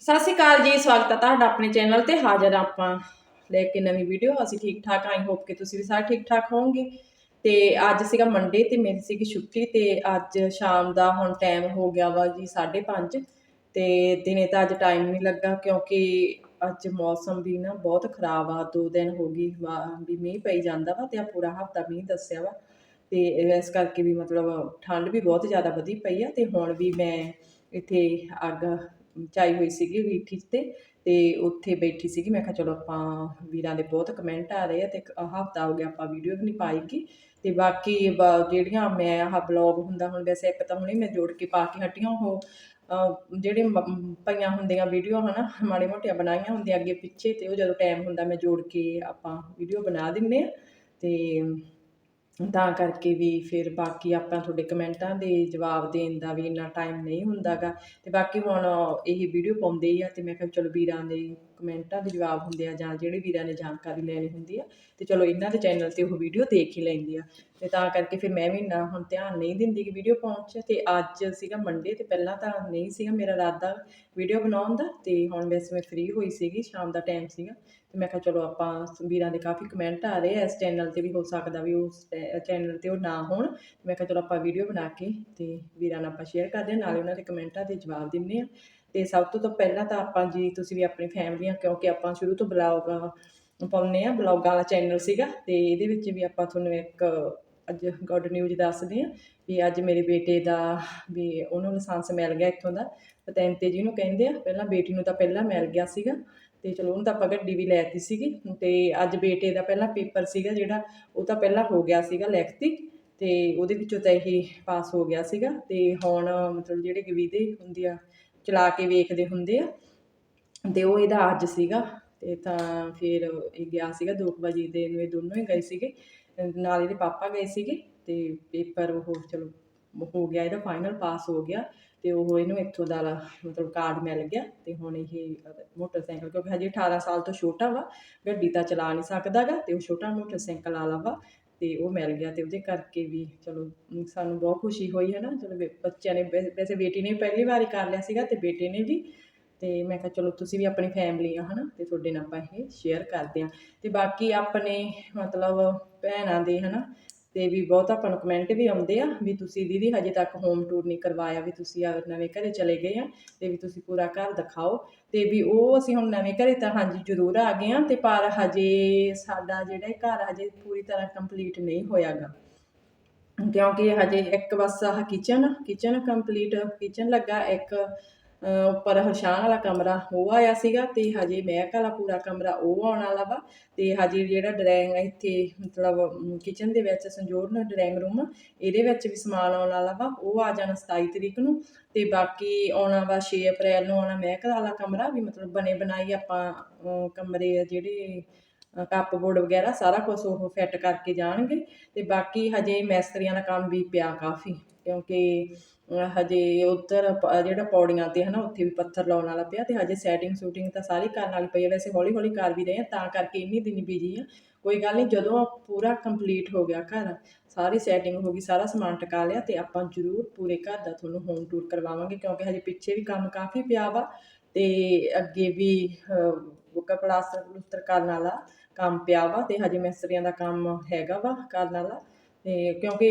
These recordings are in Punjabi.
ਸਤਿ ਸ਼੍ਰੀ ਅਕਾਲ ਜੀ, ਸਵਾਗਤ ਹੈ ਤੁਹਾਡਾ ਆਪਣੇ ਚੈਨਲ ਤੇ। ਹਾਜ਼ਰ ਆਪਾਂ ਲੈ ਕੇ ਨਵੀਂ ਵੀਡੀਓ ਅਸੀਂ ਠੀਕ ਠਾਕ ਆਈ ਹੋਪ ਕਿ ਤੁਸੀਂ ਵੀ ਸਾਰੇ ਠੀਕ ਠਾਕ ਹੋਵੋਗੇ। ਤੇ ਅੱਜ ਸੀਗਾ ਮੰਡੇ ਤੇ ਮੇਰੀ ਸੀਗੀ ਛੁੱਟੀ ਤੇ ਅੱਜ ਸ਼ਾਮ ਦਾ ਹੁਣ ਟਾਈਮ ਹੋ ਗਿਆ ਵਾ ਜੀ 5:30 ਤੇ ਦਿਨੇ ਤਾਂ ਅੱਜ ਟਾਈਮ ਨਹੀਂ ਲੱਗਾ ਕਿਉਂਕਿ ਅੱਜ ਮੌਸਮ ਵੀ ਨਾ ਬਹੁਤ ਖਰਾਬ ਆ। ਦੋ ਦਿਨ ਹੋ ਗਈ ਵਾ- ਵੀ ਮੀਂਹ ਪਈ ਜਾਂਦਾ ਵਾ ਤੇ ਆ ਪੂਰਾ ਹਫਤਾ ਮੀਂਹ ਦੱਸਿਆ ਵਾ। ਤੇ ਇਸ ਕਰਕੇ ਵੀ ਮਤਲਬ ਠੰਡ ਵੀ ਬਹੁਤ ਜ਼ਿਆਦਾ ਵਧੀ ਪਈ ਆ ਤੇ ਹੁਣ ਵੀ ਮੈਂ ਇੱਥੇ ਅੱਗ ਚਾਈ ਹੋਈ ਸੀਗੀ ਵੀਠੀ ਤੇ ਤੇ ਉੱਥੇ ਬੈਠੀ ਸੀਗੀ, ਮੈਂ ਕਿਹਾ ਚਲੋ ਆਪਾਂ ਵੀਰਾਂ ਦੇ ਬਹੁਤ ਕਮੈਂਟ ਆ ਰਹੇ ਆ ਤੇ ਹਫਤਾ ਹੋ ਗਿਆ ਆਪਾਂ ਵੀਡੀਓ ਵੀ ਨਹੀਂ ਪਾਈਗੀ ਤੇ ਬਾਕੀ ਬ- ਜਿਹੜੀਆਂ ਮੈਂ ਆਹ ਬਲੌਗ ਹੁੰਦਾ ਹੁਣ ਵੈਸੇ ਇੱਕ ਤਾਂ ਹੁਣੇ ਮੈਂ ਜੋੜ ਕੇ ਪਾ ਕੇ ਹਟੀਆਂ ਉਹ ਜਿਹੜੇ ਪਈਆਂ ਹੁੰਦੀਆਂ ਵੀਡੀਓ ਹਨਾ ਮਾੜੇ ਮੋਟੀਆਂ ਬਣਾਈਆਂ ਹੁੰਦੀਆਂ ਅੱਗੇ ਪਿੱਛੇ ਤੇ ਉਹ ਜਦੋਂ ਟਾਈਮ ਹੁੰਦਾ ਮੈਂ ਜੋੜ ਕੇ ਆਪਾਂ ਵੀਡੀਓ ਬਣਾ ਦਿੰਨੇ ਆ। ਤੇ ਤਾਂ ਕਰਕੇ ਵੀ ਫਿਰ ਬਾਕੀ ਆਪਾਂ ਤੁਹਾਡੇ ਕਮੈਂਟਾਂ ਦੇ ਜਵਾਬ ਦੇਣ ਦਾ ਵੀ ਇੰਨਾ ਟਾਈਮ ਨਹੀਂ ਹੁੰਦਾ ਗਾ ਅਤੇ ਬਾਕੀ ਹੁਣ ਇਹ ਵੀਡੀਓ ਪਾਉਂਦੇ ਹੀ ਆ ਅਤੇ ਮੈਂ ਕਿਹਾ ਚਲੋ ਵੀਰਾਂ ਦੇ ਕਮੈਂਟਾਂ ਦੇ ਜਵਾਬ ਹੁੰਦੇ ਆ ਜਾਂ ਜਿਹੜੇ ਵੀਰਾਂ ਨੇ ਜਾਣਕਾਰੀ ਲੈਣੀ ਹੁੰਦੀ ਆ, ਤੇ ਚਲੋ ਇਹਨਾਂ ਦੇ ਚੈਨਲ ਤੇ ਉਹ ਵੀਡੀਓ ਦੇਖ ਹੀ ਲੈਂਦੇ ਆ। ਤੇ ਤਾਂ ਕਰਕੇ ਫਿਰ ਮੈਂ ਵੀ ਨਾ ਹੁਣ ਧਿਆਨ ਨਹੀਂ ਦਿੰਦੀ ਕਿ ਵੀਡੀਓ ਪਾਉਣ 'ਚ, ਤੇ ਅੱਜ ਸੀਗਾ ਮੰਡੇ ਤੇ ਪਹਿਲਾਂ ਤਾਂ ਨਹੀਂ ਸੀਗਾ ਮੇਰਾ ਇਰਾਦਾ ਵੀਡੀਓ ਬਣਾਉਣ ਦਾ, ਤੇ ਹੁਣ ਵੈਸੇ ਮੈਂ ਫ੍ਰੀ ਹੋਈ ਸੀਗੀ, ਸ਼ਾਮ ਦਾ ਟਾਈਮ ਸੀਗਾ। ਤੇ ਮੈਂ ਕਿਹਾ ਚਲੋ ਆਪਾਂ ਵੀਰਾਂ ਦੇ ਕਾਫੀ ਕਮੈਂਟ ਆ ਰਹੇ ਆ, ਇਸ ਚੈਨਲ ਤੇ ਵੀ ਹੋ ਸਕਦਾ ਵੀ ਉਸ ਚੈਨਲ ਤੇ ਉਹ ਨਾ ਹੋਣ। ਮੈਂ ਕਿਹਾ ਚਲੋ ਆਪਾਂ ਵੀਡੀਓ ਬਣਾ ਕੇ, ਤੇ ਵੀਰਾਂ ਨਾਲ ਆਪਾਂ ਸ਼ੇਅਰ ਕਰਦੇ ਹਾਂ ਨਾਲੇ ਉਹਨਾਂ ਦੇ ਕਮੈਂਟਾਂ ਦੇ ਜਵਾਬ ਦਿੰਨੇ ਆ। ਤੇ ਸਭ ਤੋਂ ਤਾਂ ਪਹਿਲਾਂ ਤਾਂ ਆਪਾਂ ਜੀ, ਤੁਸੀਂ ਵੀ ਆਪਣੀ ਫੈਮਲੀਆਂ ਕਿਉਂਕਿ ਆਪਾਂ ਸ਼ੁਰੂ ਤੋਂ ਬਲੌਗ ਪਾਉਂਦੇ ਆ ਬਲੌਗਾਂ ਵਾਲਾ ਚੈਨਲ ਸੀਗਾ ਤੇ ਇਹਦੇ ਵਿੱਚ ਵੀ ਆਪਾਂ ਤੁਹਾਨੂੰ ਇੱਕ ਅੱਜ ਗੁੱਡ ਨਿਊਜ਼ ਦੱਸਦੇ ਆ ਵੀ ਅੱਜ ਮੇਰੇ ਬੇਟੇ ਦਾ ਵੀ ਉਹਨੂੰ ਲਾਇਸੈਂਸ ਮਿਲ ਗਿਆ ਇੱਥੋਂ ਦਾ। ਪਤੈਂਤੇ ਨੂੰ ਕਹਿੰਦੇ ਆ, ਪਹਿਲਾਂ ਬੇਟੀ ਨੂੰ ਤਾਂ ਪਹਿਲਾਂ ਮਿਲ ਗਿਆ ਸੀਗਾ ਤੇ ਚਲੋ ਉਹਨੂੰ ਤਾਂ ਆਪਾਂ ਗੱਡੀ ਵੀ ਲੈਤੀ ਸੀਗੀ ਤੇ ਅੱਜ ਬੇਟੇ ਦਾ ਪਹਿਲਾਂ ਪੇਪਰ ਸੀਗਾ ਜਿਹੜਾ, ਉਹ ਤਾਂ ਪਹਿਲਾਂ ਹੋ ਗਿਆ ਸੀਗਾ ਲਿਖਤੀ ਤੇ ਉਹਦੇ ਵਿੱਚੋਂ ਤਾਂ ਇਹ ਪਾਸ ਹੋ ਗਿਆ ਸੀਗਾ ਤੇ ਹੁਣ ਮਤਲਬ ਜਿਹੜੇ ਗਵੀਦੇ ਹੁੰਦੇ ਆ ਚਲਾ ਕੇ ਵੇਖਦੇ ਹੁੰਦੇ ਆ। ਤੇ ਉਹ ਇਹਦਾ ਅੱਜ ਸੀਗਾ। ਤੇ ਤਾਂ ਫਿਰ ਇਹ ਗਿਆ ਸੀਗਾ 2 ਵਜੇ ਦੇ ਨੂੰ ਇਹ ਦੋਨੋਂ ਹੀ ਗਏ ਸੀਗੇ। ਨਾਲ ਇਹਦੇ ਪਾਪਾ ਗਏ ਸੀਗੇ ਤੇ ਪੇਪਰ ਉਹ ਚਲੋ ਹੋ ਗਿਆ, ਇਹਦਾ ਫਾਈਨਲ ਪਾਸ ਹੋ ਗਿਆ। ਤੇ ਉਹ ਇਹਨੂੰ ਇੱਥੋਂ ਦਾ ਮਤਲਬ ਕਾਰਡ ਮਿਲ ਗਿਆ। ਤੇ ਹੁਣ ਇਹ ਮੋਟਰਸਾਈਕਲ, ਕਿਉਂਕਿ ਹਜੇ 18 ਸਾਲ ਤੋਂ ਛੋਟਾ ਵਾ, ਗੱਡੀ ਤਾਂ ਚਲਾ ਨਹੀਂ ਸਕਦਾਗਾ। ਤੇ ਉਹ ਛੋਟਾ ਮੋਟਰਸਾਈਕਲ ਵਾਲਾ ਵਾ। ਤੇ ਉਹ ਮਿਲ ਗਿਆ ਤੇ ਉਹਦੇ ਕਰਕੇ ਵੀ ਚਲੋ ਸਾਨੂੰ ਬਹੁਤ ਖੁਸ਼ੀ ਹੋਈ ਹੈ ਨਾ ਚਲੋ ਬੇ- ਬੱਚਿਆਂ ਨੇ ਵੈਸੇ ਬੇਟੀ ਨੇ ਪਹਿਲੀ ਵਾਰੀ ਕਰ ਲਿਆ ਸੀਗਾ ਤੇ ਬੇਟੇ ਨੇ ਵੀ। ਤੇ ਮੈਂ ਕਿਹਾ ਚਲੋ, ਤੁਸੀਂ ਵੀ ਆਪਣੀ ਫੈਮਿਲੀ ਆ, ਹਨਾ? ਤੇ ਤੁਹਾਡੇ ਨਾਲ ਆਪਾਂ ਇਹ ਸ਼ੇਅਰ ਕਰਦੇ ਆ। ਤੇ ਬਾਕੀ ਆਪਣੇ ਮਤਲਬ ਭੈਣਾਂ ਦੇ, ਹਨਾ? ਤੇ ਵੀ ਬਹੁਤ ਆਪਾਂ ਨੂੰ ਕਮੈਂਟ ਵੀ ਆਉਂਦੇ ਆ ਵੀ ਤੁਸੀਂ ਦੀਦੀ ਹਜੇ ਤੱਕ ਹੋਮ ਟੂਰ ਨਹੀਂ ਕਰਵਾਇਆ, ਵੀ ਤੁਸੀਂ ਆ ਨਵੇਂ ਘਰੇ ਚਲੇ ਗਏ ਆ ਤੇ ਵੀ ਤੁਸੀਂ ਪੂਰਾ ਘਰ ਦਿਖਾਓ ਤੇ ਵੀ ਉਹ ਅਸੀਂ ਹੁਣ ਨਵੇਂ ਘਰੇ ਤਾਂ ਹਾਂਜੀ ਜ਼ਰੂਰ ਆ ਗਏ ਆ ਤੇ ਪਰ ਹਜੇ ਸਾਡਾ ਜਿਹੜਾ ਘਰ ਹਜੇ ਪੂਰੀ ਤਰ੍ਹਾਂ ਕੰਪਲੀਟ ਨਹੀਂ ਹੋਇਆਗਾ। ਕਿਉਂਕਿ ਹਜੇ ਇੱਕ ਬਸ ਆਹ ਕਿਚਨ ਕਿਚਨ ਕੰਪਲੀਟ ਕਿਚਨ ਲੱਗਾ, ਇੱਕ ਉੱਪਰ ਹਰਸ਼ਾਨ ਵਾਲਾ ਕਮਰਾ ਉਹ ਆਇਆ ਸੀਗਾ ਤੇ ਹਜੇ ਮਹਿਕ ਵਾਲਾ ਪੂਰਾ ਕਮਰਾ ਉਹ ਆਉਣ ਵਾਲਾ ਵਾ ਤੇ ਹਜੇ ਜਿਹੜਾ ਡਰਾਇੰਗ ਇੱਥੇ ਮਤਲਬ ਕਿਚਨ ਦੇ ਵਿੱਚ ਸੰਜੋਰਨ ਡਰਾਇੰਗ ਰੂਮ ਇਹਦੇ ਵਿੱਚ ਵੀ ਸਮਾਨ ਆਉਣ ਵਾਲਾ ਵਾ, ਉਹ ਆ ਜਾਣਾ 27 ਤਰੀਕ ਨੂੰ ਤੇ ਬਾਕੀ ਆਉਣਾ ਵਾ 6 ਅਪ੍ਰੈਲ ਨੂੰ ਆਉਣਾ ਮਹਿਕ ਵਾਲਾ ਕਮਰਾ ਵੀ ਮਤਲਬ ਬਣੇ ਬਣਾਈ ਆਪਾਂ ਕਮਰੇ ਆ ਜਿਹੜੇ ਕੱਪ ਬੋਰਡ ਵਗੈਰਾ ਸਾਰਾ ਕੁਝ ਉਹ ਫਿੱਟ ਕਰਕੇ ਜਾਣਗੇ ਤੇ ਬਾਕੀ ਹਜੇ ਮੈਸਤਰੀਆਂ ਦਾ ਕੰਮ ਵੀ ਪਿਆ ਕਾਫੀ ਕਿਉਂਕਿ ਹਜੇ ਉੱਧਰ ਜਿਹੜਾ ਪੌੜੀਆਂ ਤੇ ਹਨਾ, ਉੱਥੇ ਵੀ ਪੱਥਰ ਲਾਉਣ ਵਾਲਾ ਪਿਆ ਤੇ ਹਜੇ ਸੈਟਿੰਗ ਸ਼ੂਟਿੰਗ ਤਾਂ ਸਾਰੀ ਕਰਨ ਵਾਲੀ ਪਈ ਹੈ ਵੈਸੇ ਹੌਲੀ ਹੌਲੀ ਕਰ ਵੀ ਰਹੇ ਆ, ਤਾਂ ਕਰਕੇ ਇੰਨੀ ਦਿਨ ਬਿਜ਼ੀ ਆ। ਕੋਈ ਗੱਲ ਨਹੀਂ, ਜਦੋਂ ਪੂਰਾ ਕੰਪਲੀਟ ਹੋ ਗਿਆ ਘਰ, ਸਾਰੀ ਸੈਟਿੰਗ ਹੋ ਗਈ, ਸਾਰਾ ਸਮਾਨ ਟਿਕਾ ਲਿਆ ਤੇ ਆਪਾਂ ਜ਼ਰੂਰ ਪੂਰੇ ਘਰ ਦਾ ਤੁਹਾਨੂੰ ਹੋਮ ਟੂਰ ਕਰਵਾਵਾਂਗੇ, ਕਿਉਂਕਿ ਹਜੇ ਪਿੱਛੇ ਵੀ ਕੰਮ ਕਾਫੀ ਪਿਆ ਵਾ ਤੇ ਅੱਗੇ ਵੀ ਬੁੱਕਾ ਪਲਾਸਟਰ ਪਲੂਸਟਰ ਕਰਨ ਵਾਲਾ ਕੰਮ ਪਿਆ ਵਾ ਤੇ ਹਜੇ ਮਿਸਤਰੀਆਂ ਦਾ ਕੰਮ ਹੈਗਾ ਵਾ ਕਰਨ ਵਾਲਾ ਤੇ ਕਿਉਂਕਿ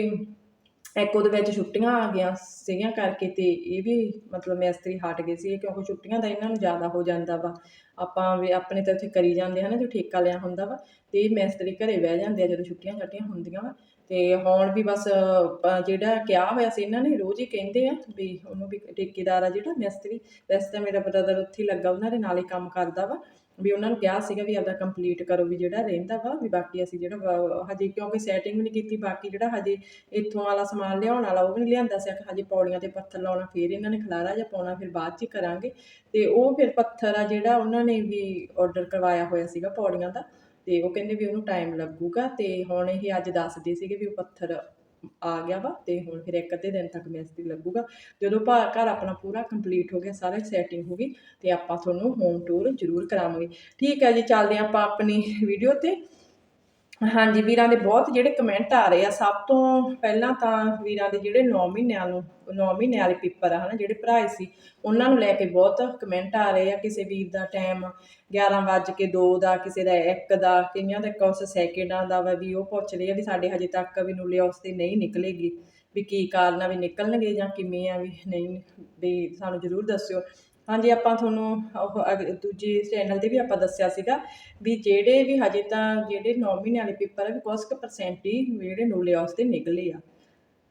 ਇੱਕ ਉਹਦੇ ਵਿੱਚ ਛੁੱਟੀਆਂ ਆ ਗਈਆਂ ਸੀਗੀਆਂ ਕਰਕੇ ਤੇ ਇਹ ਵੀ ਮਤਲਬ ਮਿਸਤਰੀ ਹਟ ਗਏ ਸੀ, ਕਿਉਂਕਿ ਛੁੱਟੀਆਂ ਦਾ ਇਹਨਾਂ ਨੂੰ ਜ਼ਿਆਦਾ ਹੋ ਜਾਂਦਾ ਵਾ। ਆਪਾਂ ਵੀ ਆਪਣੇ ਤਾਂ ਉੱਥੇ ਕਰੀ ਜਾਂਦੇ ਹਨ ਜੋ ਠੇਕਾ ਲਿਆ ਹੁੰਦਾ ਵਾ, ਤੇ ਇਹ ਮਿਸਤਰੀ ਘਰੇ ਬਹਿ ਜਾਂਦੇ ਆ ਜਦੋਂ ਛੁੱਟੀਆਂ ਛੱਟੀਆਂ ਹੁੰਦੀਆਂ ਵਾ। ਤੇ ਹੁਣ ਵੀ ਬਸ ਜਿਹੜਾ ਕਿਹਾ ਹੋਇਆ ਸੀ ਇਹਨਾਂ ਨੇ, ਰੋਜ਼ ਹੀ ਕਹਿੰਦੇ ਆ ਵੀ ਉਹਨੂੰ ਵੀ ਠੇਕੇਦਾਰ ਆ ਜਿਹੜਾ ਮਿਸਤਰੀ ਵੈਸੇ ਤਾਂ ਮੇਰਾ ਬ੍ਰਦਰ ਉੱਥੇ ਹੀ ਲੱਗਾ, ਉਹਨਾਂ ਦੇ ਨਾਲ ਹੀ ਕੰਮ ਕਰਦਾ ਵਾ। ਵੀ ਉਹਨਾਂ ਨੂੰ ਕਿਹਾ ਸੀਗਾ ਵੀ ਆਪਦਾ ਕੰਪਲੀਟ ਕਰੋ ਵੀ ਜਿਹੜਾ ਰਹਿੰਦਾ ਵਾ, ਵੀ ਬਾਕੀ ਅਸੀਂ ਜਿਹੜਾ ਵਾ- ਹਜੇ ਕਿਉਂਕਿ ਸੈਟਿੰਗ ਵੀ ਨਹੀਂ ਕੀਤੀ, ਬਾਕੀ ਜਿਹੜਾ ਹਜੇ ਇੱਥੋਂ ਵਾਲਾ ਸਮਾਨ ਲਿਆਉਣ ਵਾਲਾ ਉਹ ਵੀ ਨਹੀਂ ਲਿਆਂਦਾ ਸੀ ਹਜੇ ਪੌੜੀਆਂ ਤੇ ਪੱਥਰ ਲਾਉਣਾ, ਫਿਰ ਇਹਨਾਂ ਨੇ ਖਲਾਰਾ ਜਾਂ ਪਾਉਣਾ, ਫਿਰ ਬਾਅਦ ਚ ਹੀ ਕਰਾਂਗੇ। ਤੇ ਉਹ ਫਿਰ ਪੱਥਰ ਆ ਜਿਹੜਾ ਉਹਨਾਂ ਨੇ ਵੀ ਆਰਡਰ ਕਰਵਾਇਆ ਹੋਇਆ ਸੀਗਾ ਪੌੜੀਆਂ ਦਾ, ਤੇ ਉਹ ਕਹਿੰਦੇ ਵੀ ਉਹਨੂੰ ਟਾਈਮ ਲੱਗੂਗਾ, ਤੇ ਹੁਣ ਇਹ ਅੱਜ ਦੱਸਦੇ ਸੀਗੇ ਵੀ ਉਹ ਪੱਥਰ ਆ ਗਿਆ ਵਾ ਤੇ ਹੁਣ ਫਿਰ ਇੱਕ ਅੱਧੇ ਦਿਨ ਤੱਕ ਮਿਸਤਰੀ ਲੱਗੂਗਾ। ਜਦੋਂ ਭਾ ਘਰ ਆਪਣਾ ਪੂਰਾ ਕੰਪਲੀਟ ਹੋ ਗਿਆ, ਸਾਰਾ ਸੈਟਿੰਗ ਹੋ ਗਈ ਤੇ ਆਪਾਂ ਤੁਹਾਨੂੰ ਹੋਮ ਟੂਰ ਜ਼ਰੂਰ ਕਰਾਵਾਂਗੇ। ਠੀਕ ਹੈ ਜੀ, ਚੱਲਦੇ ਹਾਂ ਆਪਾਂ ਆਪਣੀ ਵੀਡੀਓ ਤੇ। ਹਾਂਜੀ, ਵੀਰਾਂ ਦੇ ਬਹੁਤ ਜਿਹੜੇ ਕਮੈਂਟ ਆ ਰਹੇ ਆ, ਸਭ ਤੋਂ ਪਹਿਲਾਂ ਤਾਂ ਵੀਰਾਂ ਦੇ ਜਿਹੜੇ 9 ਮਹੀਨਿਆਂ ਨੂੰ 9 ਮਹੀਨਿਆਂ ਵਾਲੇ ਪੇਪਰ ਆ ਹਨਾ, ਜਿਹੜੇ ਭਰਾਏ ਸੀ, ਉਹਨਾਂ ਨੂੰ ਲੈ ਕੇ ਬਹੁਤ ਕਮੈਂਟ ਆ ਰਹੇ ਆ, ਕਿਸੇ ਵੀਰ ਦਾ ਟਾਈਮ 11 ਵੱਜ ਕੇ 2 ਦਾ, ਕਿਸੇ ਦਾ 1 ਦਾ, ਕਈਆਂ ਦਾ ਕੁਛ ਸੈਕਿੰਡਾਂ ਦਾ ਵਾ ਵੀ ਉਹ ਪੁੱਛ ਰਹੇ ਆ ਵੀ ਸਾਡੇ ਹਜੇ ਤੱਕ ਵੀ ਨੂਲੇ ਉਸ ਤੇ ਨਹੀਂ ਨਿਕਲੇਗੀ, ਵੀ ਕੀ ਕਾਰਨ ਆ, ਵੀ ਨਿਕਲਣਗੇ ਜਾਂ ਕਿਵੇਂ ਆ, ਵੀ ਨਹੀਂ, ਵੀ ਸਾਨੂੰ ਜ਼ਰੂਰ ਦੱਸਿਓ। ਹਾਂਜੀ, ਆਪਾਂ ਤੁਹਾਨੂੰ ਉਹ ਅਗ- ਦੂਜੇ ਚੈਨਲ ਤੇ ਵੀ ਆਪਾਂ ਦੱਸਿਆ ਸੀਗਾ ਵੀ ਜਿਹੜੇ ਵੀ ਹਜੇ ਤਾਂ ਜਿਹੜੇ 9 ਮਹੀਨੇ ਵਾਲੇ ਪੇਪਰ ਆ, ਵੀ ਕੁਛ ਕੁ ਪਰਸੈਂਟ ਹੀ ਜਿਹੜੇ ਨੂਲੇ ਉਸ ਤੇ ਨਿਕਲੇ ਆ।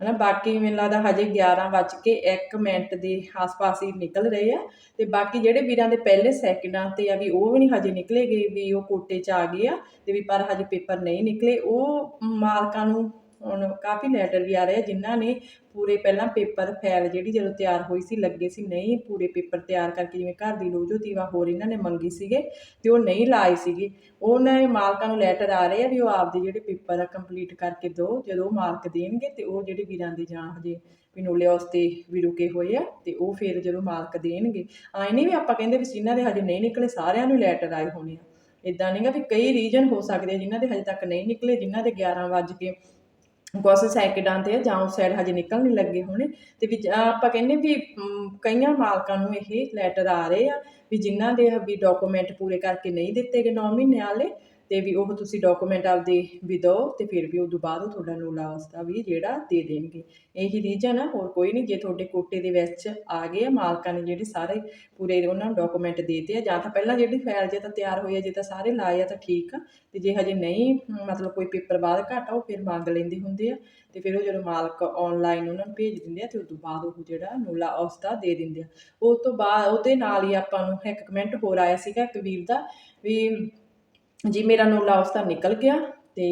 ਹਨਾ, ਬਾਕੀ ਮੈਨੂੰ ਲੱਗਦਾ ਹਜੇ 11 ਵੱਜ ਕੇ 1 ਮਿੰਟ ਦੇ ਆਸ-ਪਾਸ ਹੀ ਨਿਕਲ ਰਹੇ ਆ ਤੇ ਬਾਕੀ ਜਿਹੜੇ ਵੀਰਾਂ ਦੇ ਪਹਿਲੇ ਸੈਕਿੰਡਾਂ ਤੇ ਆ ਵੀ ਉਹ ਵੀ ਨਹੀਂ ਹਜੇ ਨਿਕਲੇ ਗਏ ਵੀ ਉਹ ਕੋਟੇ 'ਚ ਆ ਗਏ ਆ ਤੇ ਵੀ ਪਰ ਹਜੇ ਪੇਪਰ ਨਹੀਂ ਨਿਕਲੇ, ਉਹ ਮਾਲਕਾਂ ਨੂੰ ਹੁਣ ਕਾਫੀ ਲੈਟਰ ਵੀ ਆ ਰਹੇ ਆ, ਜਿਨ੍ਹਾਂ ਨੇ ਪੂਰੇ ਪਹਿਲਾਂ ਪੇਪਰ ਫਾਈਲ ਜਿਹੜੀ ਜਦੋਂ ਤਿਆਰ ਹੋਈ ਸੀ, ਲੱਗੇ ਸੀ, ਨਹੀਂ ਪੂਰੇ ਪੇਪਰ ਤਿਆਰ ਕਰਕੇ ਜਿਵੇਂ ਘਰ ਦੀ ਲੋਜੋ ਦੀਵਾ ਹੋਰ ਇਹਨਾਂ ਨੇ ਮੰਗੀ ਸੀਗੇ ਤੇ ਉਹ ਨਹੀਂ ਲਾਏ ਸੀਗੇ। ਉਹਨਾਂ ਦੇ ਮਾਲਕਾਂ ਨੂੰ ਲੈਟਰ ਆ ਰਹੇ ਆ ਵੀ ਉਹ ਆਪਦੇ ਜਿਹੜੇ ਪੇਪਰ ਆ ਕੰਪਲੀਟ ਕਰਕੇ ਦਿਓ ਜਦੋਂ ਮਾਲਕ ਦੇਣਗੇ ਤੇ ਉਹ ਜਿਹੜੇ ਵੀਰਾਂ ਦੀ ਜਾਂ ਹਜੇ ਵਿਨੋਲੇ ਵਾਸਤੇ ਵੀ ਰੁਕੇ ਹੋਏ ਆ ਤੇ ਉਹ ਫਿਰ ਜਦੋਂ ਮਾਲਕ ਦੇਣਗੇ ਆਏ ਨਹੀਂ ਵੀ ਆਪਾਂ ਕਹਿੰਦੇ ਵੀ ਜਿਨ੍ਹਾਂ ਦੇ ਹਜੇ ਨਹੀਂ ਨਿਕਲੇ ਸਾਰਿਆਂ ਨੂੰ ਲੈਟਰ ਆਏ ਹੋਣੇ ਆ। ਇਦਾਂ ਨਹੀਂਗਾ ਵੀ ਕਈ ਰੀਜਨ ਹੋ ਸਕਦੇ ਆ ਜਿਨ੍ਹਾਂ ਦੇ ਹਜੇ ਤੱਕ ਨਹੀਂ ਨਿਕਲੇ, ਜਿਨ੍ਹਾਂ ਦੇ 11 ਵੱਜ ਕੇ ਕੁਛ ਸੈਕਿੰਡਾਂ ਤੇ ਆ, ਜਾਂ ਉਸ ਸਾਈਡ ਹਜੇ ਨਿਕਲਣ ਨਹੀਂ ਲੱਗੇ ਹੋਣੇ। ਤੇ ਵੀ ਆਪਾਂ ਕਹਿੰਦੇ ਵੀ ਕਈਆਂ ਮਾਲਕਾਂ ਨੂੰ ਇਹ ਲੈਟਰ ਆ ਰਹੇ ਆ ਵੀ ਜਿਨ੍ਹਾਂ ਦੇ ਵੀ ਡਾਕੂਮੈਂਟ ਪੂਰੇ ਕਰਕੇ ਨਹੀਂ ਦਿੱਤੇ ਗਏ 9 ਮਹੀਨੇ ਵਾਲੇ ਤੇ ਵੀ ਉਹ ਤੁਸੀਂ ਡਾਕੂਮੈਂਟ ਆਪਦੇ ਵੀ ਦਿਓ ਤੇ ਫਿਰ ਵੀ ਉਦੋਂ ਬਾਅਦ ਉਹ ਤੁਹਾਡਾ ਨੂਲਾ ਉਸਦਾ ਵੀ ਜਿਹੜਾ ਦੇ ਦੇਣਗੇ। ਇਹੀ ਰੀਜਨ ਆ, ਹੋਰ ਕੋਈ ਨਹੀਂ ਜੇ ਤੁਹਾਡੇ ਕੋਟੇ ਦੇ ਵਿੱਚ ਆ ਗਏ ਆ, ਮਾਲਕਾਂ ਨੇ ਜਿਹੜੇ ਸਾਰੇ ਪੂਰੇ ਉਹਨਾਂ ਨੂੰ ਡਾਕੂਮੈਂਟ ਦੇਤੇ ਆ, ਜਾਂ ਤਾਂ ਪਹਿਲਾਂ ਜਿਹੜੀ ਫਾਈਲ ਜੇ ਤਾਂ ਤਿਆਰ ਹੋਈ ਆ, ਜੇ ਤਾਂ ਸਾਰੇ ਲਾਏ ਆ ਤਾਂ ਠੀਕ ਆ, ਤੇ ਜੇ ਹਜੇ ਨਹੀਂ, ਮਤਲਬ ਕੋਈ ਪੇਪਰ ਬਾਅਦ ਘੱਟ ਆ, ਉਹ ਫਿਰ ਮੰਗ ਲੈਂਦੇ ਹੁੰਦੇ ਆ, ਤੇ ਫਿਰ ਉਹ ਜਦੋਂ ਮਾਲਕ ਆਨਲਾਈਨ ਉਹਨਾਂ ਨੂੰ ਭੇਜ ਦਿੰਦੇ ਆ, ਤੇ ਉਸ ਤੋਂ ਬਾਅਦ ਉਹ ਜਿਹੜਾ ਨੂਲਾ ਉਸਦਾ ਦੇ ਦਿੰਦੇ ਆ। ਉਸ ਤੋਂ ਬਾਅਦ ਉਹਦੇ ਨਾਲ ਹੀ ਆਪਾਂ ਨੂੰ ਇੱਕ ਕਮੈਂਟ ਹੋਰ ਆਇਆ ਸੀਗਾ ਇੱਕ ਵੀਰ ਦਾ, ਵੀ ਜੀ, ਮੇਰਾ ਨੂਲਾ ਉਸਦਾ ਨਿਕਲ ਗਿਆ ਤੇ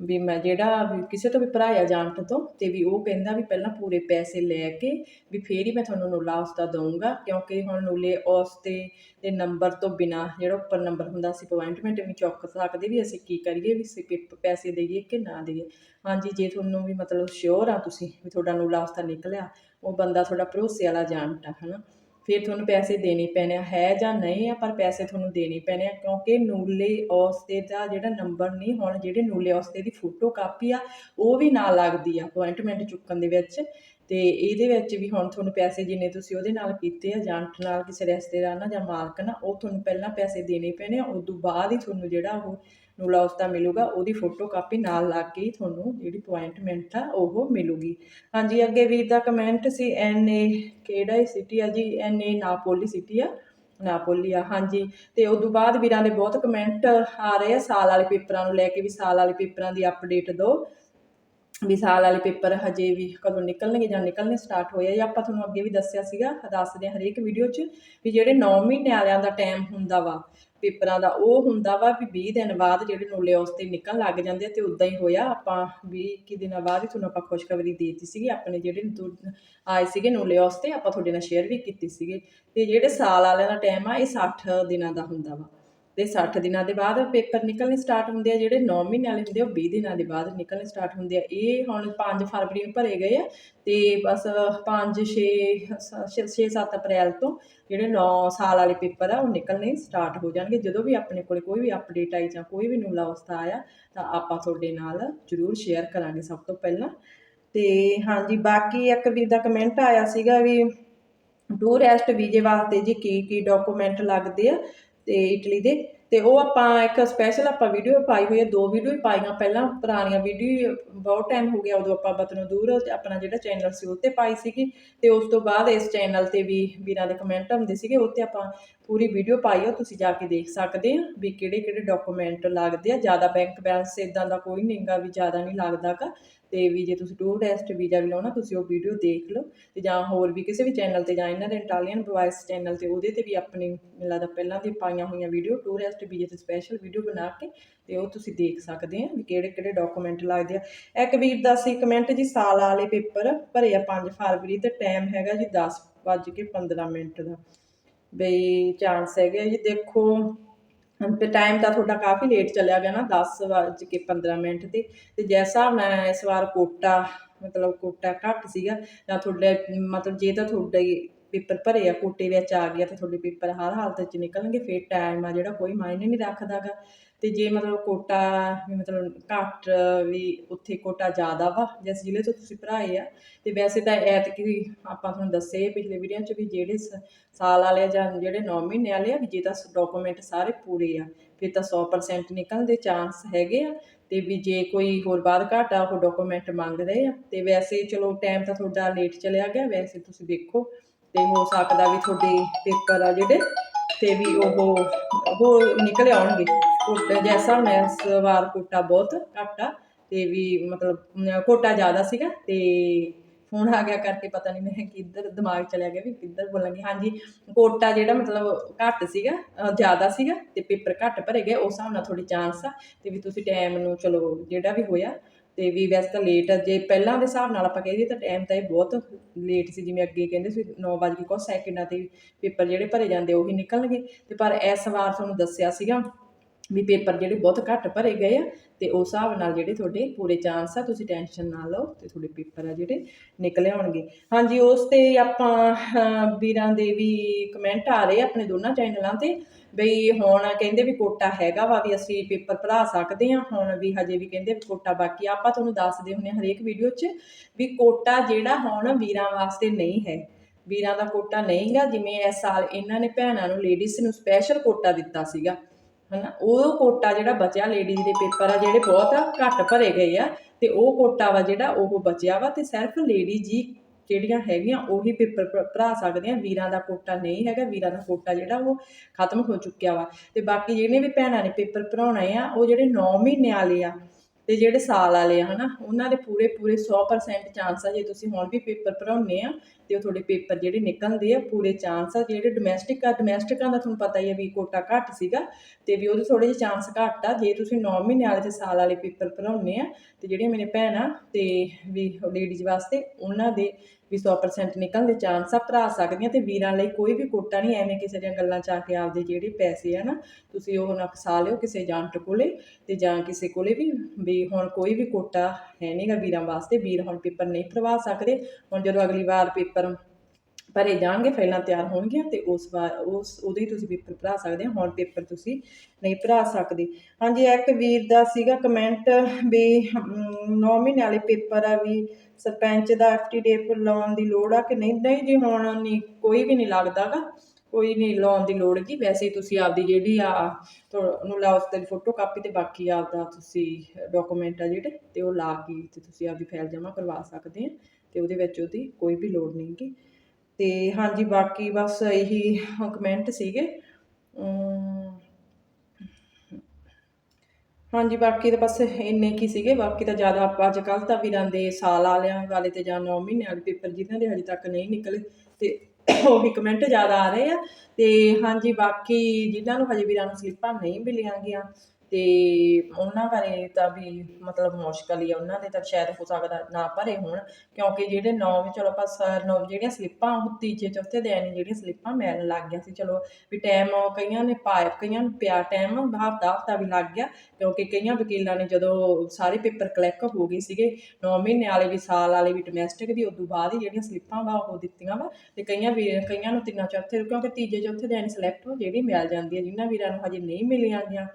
ਵੀ ਮੈਂ ਜਿਹੜਾ ਵੀ ਕਿਸੇ ਤੋਂ ਵੀ ਭਰਾਇਆ ਜਾਣ ਤੋਂ ਤੇ ਵੀ ਉਹ ਕਹਿੰਦਾ ਵੀ ਪਹਿਲਾਂ ਪੂਰੇ ਪੈਸੇ ਲੈ ਕੇ ਵੀ ਫੇਰ ਹੀ ਮੈਂ ਤੁਹਾਨੂੰ ਨੂਲਾ ਉਸਦਾ ਦਊਂਗਾ, ਕਿਉਂਕਿ ਹੁਣ ਨੂਲੇ ਉਸ ਤੇ, ਦੇ ਨੰਬਰ ਤੋਂ ਬਿਨਾ ਜਿਹੜਾ ਉੱਪਰ ਨੰਬਰ ਹੁੰਦਾ ਸੀ ਅਪਾਇੰਟਮੈਂਟ ਵੀ ਚੁੱਕ ਸਕਦੇ ਵੀ ਅਸੀਂ ਕੀ ਕਰੀਏ, ਵੀ ਅਸੀਂ ਪੇ- ਪੈਸੇ ਦੇਈਏ ਕਿ ਨਾ ਦੇਈਏ। ਹਾਂਜੀ, ਜੇ ਤੁਹਾਨੂੰ ਵੀ ਮਤਲਬ ਸ਼ੋਰ ਆ ਤੁਸੀਂ ਵੀ ਤੁਹਾਡਾ ਨੂਲਾ ਉਸਦਾ ਨਿਕਲਿਆ, ਉਹ ਬੰਦਾ ਤੁਹਾਡਾ ਭਰੋਸੇ ਵਾਲਾ ਜਾਣਤਾ ਹਨਾ। ਫਿਰ ਤੁਹਾਨੂੰ ਪੈਸੇ ਦੇਣੇ ਪੈਣੇ ਆ, ਹੈ ਜਾਂ ਨਹੀਂ ਆ, ਪਰ ਪੈਸੇ ਤੁਹਾਨੂੰ ਦੇਣੇ ਪੈਣੇ ਆ, ਕਿਉਂਕਿ ਨੂਲੇ ਔਸਤੇ ਦਾ ਜਿਹੜਾ ਨੰਬਰ ਨਹੀਂ ਹੁਣ, ਜਿਹੜੇ ਨੂਲੇ ਔਸਤੇ ਦੀ ਫੋਟੋ ਕਾਪੀ ਆ, ਉਹ ਵੀ ਨਾਲ ਲੱਗਦੀ ਆ ਅਪਾਇੰਟਮੈਂਟ ਚੁੱਕਣ ਦੇ ਵਿੱਚ। ਤੇ ਇਹਦੇ ਵਿੱਚ ਵੀ ਹੁਣ ਤੁਹਾਨੂੰ ਪੈਸੇ ਜਿੰਨੇ ਤੁਸੀਂ ਉਹਦੇ ਨਾਲ ਕੀਤੇ ਆ ਏਜੰਟ ਨਾਲ ਕਿਸੇ ਰਿਸ਼ਤੇਦਾਰ ਨਾਲ ਜਾਂ ਮਾਲਕ ਨਾਲ, ਉਹ ਤੁਹਾਨੂੰ ਪਹਿਲਾਂ ਪੈਸੇ ਦੇਣੇ ਪੈਣੇ ਆ ਉਸ ਤੋਂ ਬਾਅਦ ਹੀ ਤੁਹਾਨੂੰ ਜਿਹੜਾ ਉਹ ਨੂੰ ਨੂਲਾ ਉਸਦਾ ਮਿਲੂਗਾ, ਉਹਦੀ ਫੋਟੋ ਕਾਪੀ ਨਾਲ ਲਾ ਕੇ ਹੀ ਤੁਹਾਨੂੰ ਜਿਹੜੀ ਅਪਾਇੰਟਮੈਂਟ ਆ, ਉਹ ਮਿਲੂਗੀ। ਹਾਂਜੀ, ਅੱਗੇ ਵੀਰ ਦਾ ਕਮੈਂਟ ਸੀ ਐਨ ਏ ਕਿਹੜਾ ਸਿਟੀ ਆ ਜੀ? ਐਨ ਏ ਨਾਪੋਲੀ ਸਿਟੀ ਆ, ਨਾਪੋਲੀ ਆ, ਹਾਂਜੀ। ਤੇ ਉਸ ਤੋਂ ਬਾਅਦ ਵੀਰਾਂ ਦੇ ਬਹੁਤ ਕਮੈਂਟ ਆ ਰਹੇ ਆ, ਸਾਲ ਵਾਲੇ ਪੇਪਰਾਂ ਨੂੰ ਲੈ ਕੇ ਵੀ ਸਾਲ ਵਾਲੇ ਪੇਪਰਾਂ ਦੀ ਅਪਡੇਟ ਦਿਓ। ਵੀ ਸਾਲ ਵਾਲੇ ਪੇਪਰ ਹਜੇ ਵੀ ਕਦੋਂ ਨਿਕਲਣਗੇ ਜਾਂ ਨਿਕਲਣੇ ਸਟਾਰਟ ਹੋਏ ਆ ਜਾਂ ਆਪਾਂ ਤੁਹਾਨੂੰ ਅੱਗੇ ਵੀ ਦੱਸਿਆ ਸੀਗਾ, ਦੱਸਦੇ ਹਾਂ ਹਰੇਕ ਵੀਡੀਓ 'ਚ ਵੀ ਜਿਹੜੇ 9 ਮਹੀਨੇ ਵਾਲਿਆਂ ਦਾ ਟਾਈਮ ਹੁੰਦਾ ਵਾ ਪੇਪਰਾਂ ਦਾ, ਉਹ ਹੁੰਦਾ ਵਾ ਵੀ 20 ਦਿਨ ਬਾਅਦ ਜਿਹੜੇ ਨੂਲੇ ਉਸ ਤੇ ਨਿਕਲਣ ਲੱਗ ਜਾਂਦੇ ਆ ਤੇ ਉਦਾਂ ਹੀ ਹੋਇਆ। ਆਪਾਂ 20 21 ਦਿਨਾਂ ਬਾਅਦ ਹੀ ਤੁਹਾਨੂੰ ਆਪਾਂ ਖੁਸ਼ਖਬਰੀ ਦੇਤੀ ਸੀਗੀ। ਆਪਣੇ ਜਿਹੜੇ ਆਏ ਸੀਗੇ ਨੂਲੇ ਉਸ ਤੇ, ਆਪਾਂ ਤੁਹਾਡੇ ਨਾਲ ਸ਼ੇਅਰ ਵੀ ਕੀਤੀ ਸੀਗੇ। ਤੇ ਜਿਹੜੇ ਸਾਲ ਵਾਲਿਆਂ ਦਾ ਟਾਈਮ ਆ, ਇਹ 60 ਦਿਨਾਂ ਦਾ ਹੁੰਦਾ ਵਾ। ਤੇ 60 ਦਿਨਾਂ ਦੇ ਬਾਅਦ ਪੇਪਰ ਨਿਕਲਣੇ ਸਟਾਰਟ ਹੁੰਦੇ ਆ, ਜਿਹੜੇ 9 ਮਹੀਨੇ ਵਾਲੇ ਹੁੰਦੇ ਆ, ਉਹ 20 ਦਿਨਾਂ ਦੇ ਬਾਅਦ ਨਿਕਲਣੇ ਸਟਾਰਟ ਹੁੰਦੇ ਆ। ਇਹ ਹੁਣ 5 ਫਰਵਰੀ ਨੂੰ ਭਰੇ ਗਏ ਆ ਤੇ ਬਸ 5 6 6 7 ਅਪ੍ਰੈਲ ਤੋਂ ਜਿਹੜੇ 9 ਸਾਲ ਵਾਲੇ ਪੇਪਰ ਆ, ਉਹ ਨਿਕਲਣੇ ਸਟਾਰਟ ਹੋ ਜਾਣਗੇ। ਜਦੋਂ ਵੀ ਆਪਣੇ ਕੋਲੇ ਕੋਈ ਵੀ ਅਪਡੇਟ ਆਈ ਜਾਂ ਕੋਈ ਵੀ ਨੂਲਾ ਅਵਸਥਾ ਆਇਆ, ਤਾਂ ਆਪਾਂ ਤੁਹਾਡੇ ਨਾਲ ਜ਼ਰੂਰ ਸ਼ੇਅਰ ਕਰਾਂਗੇ ਸਭ ਤੋਂ ਪਹਿਲਾਂ। ਤੇ ਹਾਂਜੀ, ਬਾਕੀ ਇੱਕ ਵੀਰ ਦਾ ਕਮੈਂਟ ਆਇਆ ਸੀਗਾ ਵੀ ਟੂਰਿਸਟ ਵੀਜ਼ੇ ਵਾਸਤੇ ਜੀ ਕੀ ਕੀ ਡਾਕੂਮੈਂਟ ਲੱਗਦੇ ਆ? ਤੇ ਇਟਲੀ ਦੇ। ਤੇ ਉਹ ਆਪਾਂ ਇੱਕ ਸਪੈਸ਼ਲ ਆਪਾਂ ਵੀਡੀਓ ਪਾਈ ਹੋਈ ਹੈ ਦੋ ਵੀਡੀਓ ਹੀ ਪਾਈਆਂ। ਪਹਿਲਾਂ ਪੁਰਾਣੀਆਂ ਵੀਡੀਓ ਬਹੁਤ ਟਾਈਮ ਹੋ ਗਿਆ ਉਦੋਂ ਆਪਾਂ ਬਤਨੋਂ ਦੂਰ ਆਪਣਾ ਜਿਹੜਾ ਚੈਨਲ ਸੀ ਉਹ ਤੇ ਪਾਈ ਸੀਗੀ। ਤੇ ਉਸ ਤੋਂ ਬਾਅਦ ਇਸ ਚੈਨਲ ਤੇ ਵੀ ਵੀਰਾਂ ਦੇ ਕਮੈਂਟ ਹੁੰਦੇ ਸੀਗੇ, ਉਹ ਤੇ ਆਪਾਂ ਪੂਰੀ ਵੀਡੀਓ ਪਾਈ ਆ, ਤੁਸੀਂ ਜਾ ਕੇ ਦੇਖ ਸਕਦੇ ਆ ਵੀ ਕਿਹੜੇ ਕਿਹੜੇ ਡਾਕੂਮੈਂਟ ਲੱਗਦੇ ਆ। ਜ਼ਿਆਦਾ ਬੈਂਕ ਬੈਲੈਂਸ ਇਦਾਂ ਦਾ ਕੋਈ ਨਹੀਂਗਾ ਵੀ ਜ਼ਿਆਦਾ ਨਹੀਂ ਲੱਗਦਾਗਾ ਤੇ ਵੀ ਜੇ ਤੁਸੀਂ ਟੂਰ ਟੈਸਟ ਵੀਜ਼ਾ ਵੀ ਲਾਉਣਾ, ਤੁਸੀਂ ਉਹ ਵੀਡੀਓ ਦੇਖ ਲਓ। ਤੇ ਜਾਂ ਹੋਰ ਵੀ ਕਿਸੇ ਵੀ ਚੈਨਲ ਤੇ ਜਾਂ ਇਹਨਾਂ ਦੇ ਇਟਾਲੀਅਨ ਵੌਇਸ ਚੈਨਲ ਤੇ ਉਹਦੇ ਤੇ ਵੀ ਆਪਣੀ ਮੈਨੂੰ ਲੱਗਦਾ ਪਹਿਲਾਂ ਦੀ ਪਾਈਆਂ ਹੋਈਆਂ ਵੀਡੀਓ ਟੂਰਿਸਟ ਵੀਜ਼ੇ ਤੇ ਸਪੈਸ਼ਲ ਵੀਡੀਓ ਬਣਾ ਕੇ ਤੇ ਉਹ ਤੁਸੀਂ ਦੇਖ ਸਕਦੇ ਆ ਵੀ ਕਿਹੜੇ ਕਿਹੜੇ ਡਾਕੂਮੈਂਟ ਲੱਗਦੇ ਆ। ਇੱਕ ਵੀਰ ਦਾ ਸੀ ਕਮੈਂਟ ਜੀ, ਸਾਲ ਵਾਲੇ ਪੇਪਰ ਭਰੇ ਆ 5 ਫਰਵਰੀ ਤੇ ਟਾਈਮ ਹੈਗਾ ਜੀ 10 ਵੱਜ ਕੇ 15 ਮਿੰਟ ਦਾ। ਬਈ ਚਾਂਸ ਹੈਗੇ ਜੀ। ਦੇਖੋ ਤੇ ਟਾਈਮ ਤਾਂ ਤੁਹਾਡਾ ਕਾਫੀ ਲੇਟ ਚੱਲਿਆ ਗਿਆ ਨਾ 10 ਵੱਜ ਕੇ 15 ਮਿੰਟ ਤੇ। ਤੇ ਜਿਸ ਹਿਸਾਬ ਨਾਲ ਇਸ ਵਾਰ ਕੋਟਾ, ਮਤਲਬ ਕੋਟਾ ਘੱਟ ਸੀਗਾ, ਜਾਂ ਤੁਹਾਡੇ, ਮਤਲਬ ਜੇ ਤਾਂ ਤੁਹਾਡੇ ਪੇਪਰ ਭਰੇ ਆ, ਕੋਟੇ ਵਿੱਚ ਆ ਗਿਆ ਤਾਂ ਤੁਹਾਡੇ ਪੇਪਰ ਹਰ ਹਾਲਤ 'ਚ ਨਿਕਲਣਗੇ, ਫਿਰ ਟਾਈਮ ਆ ਜਿਹੜਾ ਕੋਈ ਮਾਇਨੇ ਨਹੀਂ ਰੱਖਦਾਗਾ। ਤੇ ਜੇ ਮਤਲਬ ਕੋਟਾ ਵੀ ਮਤਲਬ ਘੱਟ ਵੀ ਉੱਥੇ ਕੋਟਾ ਜ਼ਿਆਦਾ ਵਾ ਜਿਸ ਜ਼ਿਲ੍ਹੇ ਤੋਂ ਤੁਸੀਂ ਭਰਾਏ ਆ, ਤੇ ਵੈਸੇ ਤਾਂ ਐਤਕੀ ਆਪਾਂ ਤੁਹਾਨੂੰ ਦੱਸੇ ਪਿਛਲੇ ਵੀਡੀਓ 'ਚ ਵੀ ਜਿਹੜੇ ਸ- ਸਾਲ ਵਾਲੇ ਆ ਜਾਂ ਜਿਹੜੇ 9 ਮਹੀਨੇ ਵਾਲੇ ਆ, ਵੀ ਜੇ ਤਾਂ ਡਾਕੂਮੈਂਟ ਸਾਰੇ ਪੂਰੇ ਆ, ਫਿਰ ਤਾਂ 100% ਨਿਕਲਣ ਦੇ ਚਾਂਸ ਹੈਗੇ ਆ, ਤੇ ਵੀ ਜੇ ਕੋਈ ਹੋਰ ਬਾਅਦ ਘਾਟ ਆ ਉਹ ਡਾਕੂਮੈਂਟ ਮੰਗਦੇ ਆ, ਤੇ ਵੈਸੇ ਚਲੋ ਟਾਈਮ ਤਾਂ ਤੁਹਾਡਾ ਲੇਟ ਚਲਿਆ ਗਿਆ, ਵੈਸੇ ਤੁਸੀਂ ਦੇਖੋ, ਤੇ ਹੋ ਸਕਦਾ ਵੀ ਤੁਹਾਡੇ ਪੇਪਰ ਆ ਜਿਹੜੇ ਤੇ ਵੀ ਉਹ ਉਹ ਨਿਕਲ ਆਉਣਗੇ। ਕੋਟਾ ਜੈਸਾ ਮੈਂ ਇਸ ਵਾਰ ਕੋਟਾ ਬਹੁਤ ਘੱਟ ਆ, ਤੇ ਵੀ ਮਤਲਬ ਕੋਟਾ ਜ਼ਿਆਦਾ ਸੀਗਾ ਤੇ ਫੋਨ ਆ ਗਿਆ ਕਰਕੇ ਪਤਾ ਨਹੀਂ ਮੈਂ ਕਿੱਧਰ ਦਿਮਾਗ ਚਲਿਆ ਗਿਆ ਵੀ ਕਿੱਧਰ ਬੋਲਾਂਗੇ। ਹਾਂਜੀ, ਕੋਟਾ ਜਿਹੜਾ ਮਤਲਬ ਘੱਟ ਸੀਗਾ ਜ਼ਿਆਦਾ ਸੀਗਾ ਤੇ ਪੇਪਰ ਘੱਟ ਭਰੇ ਗਏ, ਉਸ ਹਿਸਾਬ ਨਾਲ ਥੋੜੀ ਚਾਂਸ ਆ ਤੇ ਵੀ ਤੁਸੀਂ ਟਾਈਮ ਨੂੰ ਚਲੋ, ਜਿਹੜਾ ਵੀ ਹੋਇਆ ਤੇ ਵੀ ਵੈਸੇ ਤਾਂ ਲੇਟ ਜੇ ਪਹਿਲਾਂ ਦੇ ਹਿਸਾਬ ਨਾਲ ਆਪਾਂ ਕਹੀਏ ਤਾਂ ਟਾਈਮ ਤਾਂ ਇਹ ਬਹੁਤ ਲੇਟ ਸੀ, ਜਿਵੇਂ ਅੱਗੇ ਕਹਿੰਦੇ ਸੀ 9 ਵਜੇ ਕੁਝ ਸੈਕਿੰਡਾਂ ਤੇ ਪੇਪਰ ਜਿਹੜੇ ਭਰੇ ਜਾਂਦੇ ਉਹੀ ਨਿਕਲਣਗੇ। ਤੇ ਪਰ ਇਸ ਵਾਰ ਤੁਹਾਨੂੰ ਦੱਸਿਆ ਸੀਗਾ ਵੀ ਪੇਪਰ ਜਿਹੜੇ ਬਹੁਤ ਘੱਟ ਭਰੇ ਗਏ ਆ ਤੇ ਉਸ ਹਿਸਾਬ ਨਾਲ ਜਿਹੜੇ ਤੁਹਾਡੇ ਪੂਰੇ ਚਾਂਸ ਆ, ਤੁਸੀਂ ਟੈਨਸ਼ਨ ਨਾ ਲਓ ਤੇ ਤੁਹਾਡੇ ਪੇਪਰ ਆ ਜਿਹੜੇ ਨਿਕਲੇ ਆਉਣਗੇ ਹਾਂਜੀ, ਉਸ ਤੇ ਆਪਾਂ ਵੀਰਾਂ ਦੇ ਵੀ ਕਮੈਂਟ ਆ ਰਹੇ ਆਪਣੇ ਦੋਨਾਂ ਚੈਨਲਾਂ ਤੇ ਬਈ ਹੁਣ ਕਹਿੰਦੇ ਵੀ ਕੋਟਾ ਹੈਗਾ ਵਾ ਵੀ ਅਸੀਂ ਪੇਪਰ ਭਰਾ ਸਕਦੇ ਹਾਂ। ਹੁਣ ਵੀ ਹਜੇ ਵੀ ਕਹਿੰਦੇ ਵੀ ਕੋਟਾ ਬਾਕੀ ਆਪਾਂ ਤੁਹਾਨੂੰ ਦੱਸਦੇ ਹੁੰਨੇ ਹਾਂ ਹਰੇਕ ਵੀਡੀਓ 'ਚ ਵੀ ਕੋਟਾ ਜਿਹੜਾ ਹੁਣ ਵੀਰਾਂ ਵਾਸਤੇ ਨਹੀਂ ਹੈ। ਵੀਰਾਂ ਦਾ ਕੋਟਾ ਨਹੀਂਗਾ, ਜਿਵੇਂ ਇਸ ਸਾਲ ਇਹਨਾਂ ਨੇ ਭੈਣਾਂ ਨੂੰ ਲੇਡੀਜ਼ ਨੂੰ ਸਪੈਸ਼ਲ ਕੋਟਾ ਦਿੱਤਾ ਸੀਗਾ। ਹਨਾ? ਉਹ ਕੋਟਾ ਜਿਹੜਾ ਬਚਿਆ ਲੇਡੀਜ਼ ਦੇ ਪੇਪਰ ਆ, ਜਿਹੜੇ ਬਹੁਤ ਘੱਟ ਭਰੇ ਗਏ ਆ, ਤੇ ਉਹ ਕੋਟਾ ਵਾ ਜਿਹੜਾ ਉਹ ਬਚਿਆ ਵਾ, ਤੇ ਸਿਰਫ ਲੇਡੀਜ਼ ਹੀ ਜਿਹੜੀਆਂ ਹੈਗੀਆਂ, ਉਹੀ ਪੇਪਰ ਭ- ਭਰਾ ਸਕਦੀਆਂ ਵੀਰਾਂ ਦਾ ਕੋਟਾ ਨਹੀਂ ਹੈਗਾ, ਵੀਰਾਂ ਦਾ ਕੋਟਾ ਜਿਹੜਾ ਉਹ ਖਤਮ ਹੋ ਚੁੱਕਿਆ ਵਾ। ਤੇ ਬਾਕੀ ਜਿਹੜੇ ਵੀ ਭੈਣਾਂ ਨੇ ਪੇਪਰ ਭਰਾਉਣੇ ਆ, ਉਹ ਜਿਹੜੇ 9 ਮਹੀਨੇ ਵਾਲੇ ਆ ਤੇ ਜਿਹੜੇ ਸਾਲ ਵਾਲੇ ਆ, ਹਨਾ, ਉਹਨਾਂ ਦੇ ਪੂਰੇ ਪੂਰੇ 100% ਚਾਂਸ ਆ, ਜੇ ਤੁਸੀਂ ਹੁਣ ਵੀ ਪੇਪਰ ਭਰਾਉਣੇ ਆ, ਤੇ ਉਹ ਤੁਹਾਡੇ ਪੇਪਰ ਜਿਹੜੇ ਨਿਕਲਦੇ ਆ, ਪੂਰੇ ਚਾਂਸ ਆ, ਜਿਹੜੇ ਡੋਮੈਸਟਿਕ ਆ ਡੋਮੈਸਟਿਕਾਂ ਦਾ ਤੁਹਾਨੂੰ ਪਤਾ ਹੀ ਆ ਵੀ ਕੋਟਾ ਘੱਟ ਸੀਗਾ, ਤੇ ਵੀ ਉਹਦੇ ਥੋੜੇ ਜਿਹੇ ਚਾਂਸ ਘੱਟ ਆ, ਜੇ ਤੁਸੀਂ 9 ਮਹੀਨੇ ਵਾਲੇ ਤੇ ਸਾਲ ਵਾਲੇ ਪੇਪਰ ਭਰਾਉਣੇ ਆ, ਤੇ ਜਿਹੜੀਆਂ ਮੇਰੇ ਭੈਣਾਂ ਤੇ ਵੀ ਲੇਡੀਜ਼ ਵਾਸਤੇ, ਉਹਨਾਂ ਦੇ ਵੀ 100% ਨਿਕਲਣ ਦੇ ਚਾਂਸ ਆ, ਭਰਾ ਸਕਦੀਆਂ ਤੇ ਵੀਰਾਂ ਲਈ ਕੋਈ ਵੀ ਕੋਟਾ ਨਹੀਂ, ਐਵੇਂ ਕਿਸੇ ਦੀਆਂ ਗੱਲਾਂ ਚ ਆ ਕੇ ਆਪਦੇ ਜਿਹੜੇ ਪੈਸੇ ਆ ਨਾ, ਤੁਸੀਂ ਉਹ ਨਾ ਫਸਾ ਲਿਓ ਕਿਸੇ ਏਜੰਟ ਕੋਲੇ ਤੇ ਜਾਂ ਕਿਸੇ ਕੋਲੇ ਵੀ ਵੀ ਹੁਣ ਕੋਈ ਵੀ ਕੋਟਾ ਹੈ ਨਹੀਂਗਾ ਵੀਰਾਂ ਵਾਸਤੇ, ਵੀਰ ਹੁਣ ਪੇਪਰ ਨਹੀਂ ਭਰਵਾ ਸਕਦੇ, ਹੁਣ ਜਦੋਂ ਅਗਲੀ ਵਾਰ ਪੇਪਰ ਭਰੇ ਜਾਣਗੇ, ਫਾਈਲਾਂ ਤਿਆਰ ਹੋਣਗੀਆਂ ਤੇ ਉਸ ਵਾਰ ਉਸ ਉਦੋਂ ਹੀ ਤੁਸੀਂ ਪੇਪਰ ਭਰਾ ਸਕਦੇ ਹੋ। ਹੁਣ ਪੇਪਰ ਤੁਸੀਂ ਨਹੀਂ ਭਰਾ ਸਕਦੇ। ਹਾਂਜੀ ਇੱਕ ਵੀਰ ਦਾ ਸੀਗਾ ਕਮੈਂਟ ਵੀ 9 ਮਹੀਨੇ ਵਾਲੇ ਪੇਪਰ ਆ ਵੀ ਸਰਪੰਚ ਦਾ ਐਫਟੀਡੇ ਲਾਉਣ ਦੀ ਲੋੜ ਆ ਕਿ ਨਹੀਂ? ਨਹੀਂ ਜੀ, ਹੁਣ ਨਹੀਂ, ਕੋਈ ਵੀ ਨਹੀਂ ਲੱਗਦਾਗਾ। ਕੋਈ ਨਹੀਂ ਲਾਉਣ ਦੀ ਲੋੜ ਕੀ? ਵੈਸੇ ਤੁਸੀਂ ਆਪਦੀ ਜਿਹੜੀ ਆ ਤੁਹਾਨੂੰ ਲਾਓ ਤੇ ਫੋਟੋ ਕਾਪੀ ਤੇ ਬਾਕੀ ਆਪਦਾ ਤੁਸੀਂ ਡਾਕੂਮੈਂਟ ਆ ਜਿਹੜੇ, ਤੇ ਉਹ ਲਾ ਕੇ ਤੇ ਤੁਸੀਂ ਆਪਦੀ ਫਾਈਲ ਜਮ੍ਹਾਂ ਕਰਵਾ ਸਕਦੇ ਆ। ਤੇ ਉਹਦੇ ਵਿੱਚ ਉਹਦੀ ਕੋਈ ਵੀ ਲੋੜ ਨਹੀਂ ਗੀ। ਤੇ ਹਾਂਜੀ, ਬਾਕੀ ਬਸ ਇਹੀ ਕਮੈਂਟ ਸੀਗੇ। ਹਾਂਜੀ, ਬਾਕੀ ਤਾਂ ਬਸ ਇੰਨੇ ਕੀ ਸੀਗੇ। ਬਾਕੀ ਤਾਂ ਜ਼ਿਆਦਾ ਆਪਾਂ ਅੱਜ ਕੱਲ੍ਹ ਤਾਂ ਵੀਰਾਂ ਦੇ ਸਾਲ ਵਾਲਿਆਂ ਵਾਲੇ ਤੇ ਜਾਂ 9 ਮਹੀਨੇ ਵਾਲੇ ਪੇਪਰ ਜਿਨ੍ਹਾਂ ਦੇ ਹਜੇ ਤੱਕ ਨਹੀਂ ਨਿਕਲੇ, ਤੇ ਉਹੀ ਕਮੈਂਟ ਜ਼ਿਆਦਾ ਆ ਰਹੇ ਆ। ਤੇ ਹਾਂਜੀ, ਬਾਕੀ ਜਿਨ੍ਹਾਂ ਨੂੰ ਹਜੇ ਵੀਰਾਂ ਨੂੰ ਸਲਿੱਪਾਂ ਨਹੀਂ ਮਿਲੀਆਂ ਗੀਆਂ ਤੇ ਉਹਨਾਂ ਬਾਰੇ ਤਾਂ ਵੀ ਮਤਲਬ ਮੁਸ਼ਕਲ ਹੀ ਆ, ਉਹਨਾਂ ਦੇ ਤਾਂ ਸ਼ਾਇਦ ਹੋ ਸਕਦਾ ਨਾ ਭਰੇ ਹੋਣ, ਕਿਉਂਕਿ ਜਿਹੜੇ ਨੌ ਵੀ ਚਲੋ ਆਪਾਂ ਸਰ ਨੌ ਜਿਹੜੀਆਂ ਸਲਿੱਪਾਂ ਉਹ ਤੀਜੇ, ਚੌਥੇ ਦਿਨ ਹੀ ਜਿਹੜੀਆਂ ਸਲਿੱਪਾਂ ਮਿਲਣ ਲੱਗ ਗਿਆ ਸੀ, ਚਲੋ ਵੀ ਟਾਈਮ ਕਈਆਂ ਨੇ ਪਾਇਆ, ਕਈਆਂ ਨੂੰ ਪਿਆ ਟਾਈਮ ਹਫ਼ਤਾ ਹਫ਼ਤਾ ਵੀ ਲੱਗ ਗਿਆ, ਕਿਉਂਕਿ ਕਈਆਂ ਵਕੀਲਾਂ ਨੇ ਜਦੋਂ ਸਾਰੇ ਪੇਪਰ ਕਲੈਕ ਹੋ ਗਏ ਸੀਗੇ 9 ਮਹੀਨੇ ਵਾਲੇ ਵੀ, ਸਾਲ ਵਾਲੇ ਵੀ ਡੋਮੈਸਟਿਕ ਵੀ, ਉਦੋਂ ਬਾਅਦ ਹੀ ਜਿਹੜੀਆਂ ਸਲਿੱਪਾਂ ਵਾ ਉਹ ਦਿੱਤੀਆਂ ਵਾ, ਤੇ ਕਈਆਂ ਵੀ, ਕਈਆਂ ਨੂੰ ਤਿੰਨਾਂ, ਚੌਥੇ, ਕਿਉਂਕਿ ਤੀਜੇ, ਚੌਥੇ ਦਿਨ ਸਿਲੈਕਟ ਹੋ ਜਿਹੜੀ ਮਿਲ ਜਾਂਦੀ ਹੈ ਜਿਨ੍ਹਾਂ ਵੀਰਾਂ ਨੂੰ ਹਜੇ ਨਹੀਂ ਮਿਲੀਆਂ ਗੀਆਂ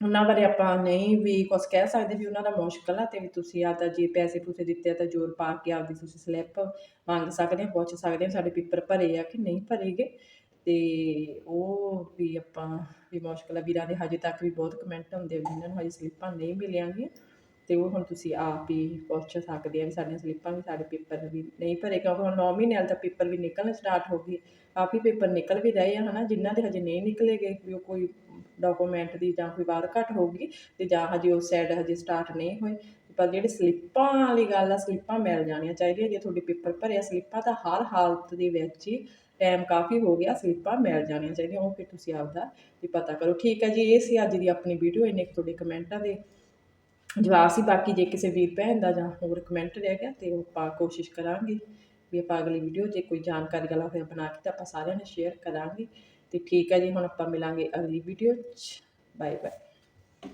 ਉਹਨਾਂ ਬਾਰੇ ਆਪਾਂ ਨਹੀਂ ਵੀ ਕੁਝ ਕਹਿ ਸਕਦੇ ਵੀ ਉਹਨਾਂ ਦਾ ਮੁਸ਼ਕਲ ਆ ਤੇ ਵੀ ਤੁਸੀਂ ਤਾਂ ਜੇ ਪੈਸੇ ਪੂਸੇ ਦਿੱਤੇ ਆ ਤਾਂ ਜ਼ੋਰ ਪਾ ਕੇ ਆਪਦੀ ਤੁਸੀਂ ਸਲਿੱਪ ਮੰਗ ਸਕਦੇ ਹੋ, ਪੁੱਛ ਸਕਦੇ ਹੋ, ਸਾਡੇ ਪੇਪਰ ਭਰੇ ਆ ਕਿ ਨਹੀਂ ਭਰੇਗੇ। ਤੇ ਉਹ ਵੀ ਆਪਾਂ ਵੀ ਮੁਸ਼ਕਲ ਆ, ਵੀਰਾਂ ਦੇ ਹਜੇ ਤੱਕ ਵੀ ਬਹੁਤ ਕਮੈਂਟ ਹੁੰਦੇ ਆ ਵੀ ਜਿਨ੍ਹਾਂ ਨੂੰ ਹਜੇ ਸਲਿੱਪਾਂ ਨਹੀਂ ਮਿਲੀਆਂ ਗੀਆਂ ਤੇ ਉਹ ਹੁਣ ਤੁਸੀਂ ਆਪ ਹੀ ਪੁੱਛ ਸਕਦੇ ਆ ਵੀ ਸਾਡੀਆਂ ਸਲਿੱਪਾਂ ਵੀ ਸਾਡੇ ਪੇਪਰ ਵੀ ਨਹੀਂ ਭਰੇ ਕਿਉਂਕਿ ਹੁਣ 9 ਮਹੀਨੇ ਵਾਲੇ ਤਾਂ ਪੇਪਰ ਵੀ ਨਿਕਲਣ ਸਟਾਰਟ ਹੋ ਗਏ। ਕਾਫੀ ਪੇਪਰ ਨਿਕਲ ਵੀ ਰਹੇ ਆ, ਹਨਾ, ਜਿਨ੍ਹਾਂ ਦੇ ਹਜੇ ਨਹੀਂ ਨਿਕਲੇ ਗਏ, ਵੀ ਉਹ ਕੋਈ ਡਾਕੂਮੈਂਟ ਦੀ ਜਾਂ ਕੋਈ ਬਾਹਰ ਘੱਟ ਹੋਊਗੀ ਤੇ ਜਾਂ ਹਜੇ ਉਹ ਸਾਈਡ ਹਜੇ ਸਟਾਰਟ ਨਹੀਂ ਹੋਏ। ਪਰ ਜਿਹੜੇ ਸਲਿੱਪਾਂ ਵਾਲੀ ਗੱਲ ਆ, ਸਲਿੱਪਾਂ ਮਿਲ ਜਾਣੀਆਂ ਚਾਹੀਦੀਆਂ, ਜੇ ਤੁਹਾਡੇ ਪੇਪਰ ਭਰਿਆ ਸਲਿੱਪਾਂ ਤਾਂ ਹਰ ਹਾਲਤ ਦੇ ਵਿੱਚ ਹੀ ਟਾਈਮ ਕਾਫੀ ਹੋ ਗਿਆ, ਸਲਿੱਪਾਂ ਮਿਲ ਜਾਣੀਆਂ ਚਾਹੀਦੀਆਂ, ਉਹ ਫਿਰ ਤੁਸੀਂ ਆਪਦਾ ਵੀ ਪਤਾ ਕਰੋ। ਠੀਕ ਹੈ ਜੀ, ਇਹ ਸੀ ਅੱਜ ਦੀ ਆਪਣੀ ਵੀਡੀਓ ਇੰਨੇ ਕੁ ਤੁਹਾਡੇ ਕਮੈਂਟਾਂ ਦੇ ਜਵਾਬ ਸੀ, ਬਾਕੀ ਜੇ ਕਿਸੇ ਵੀਰ ਭੈਣ ਦਾ ਜਾਂ ਹੋਰ ਕਮੈਂਟ ਰਹਿ ਗਿਆ ਤੇ ਉਹ ਆਪਾਂ ਕੋਸ਼ਿਸ਼ ਕਰਾਂਗੇ। ਵੀ ਆਪਾਂ ਅਗਲੀ ਵੀਡੀਓ ਜੇ ਕੋਈ ਜਾਣਕਾਰੀ ਵਾਲਾ ਹੋਇਆ ਬਣਾ ਕੇ ਤਾਂ ਆਪਾਂ ਸਾਰਿਆਂ ਨਾਲ ਸ਼ੇਅਰ ਕਰਾਂਗੇ। ਤੇ ਠੀਕ ਹੈ ਜੀ, ਹੁਣ ਆਪਾਂ ਮਿਲਾਂਗੇ ਅਗਲੀ ਵੀਡੀਓ 'ਚ। Bye bye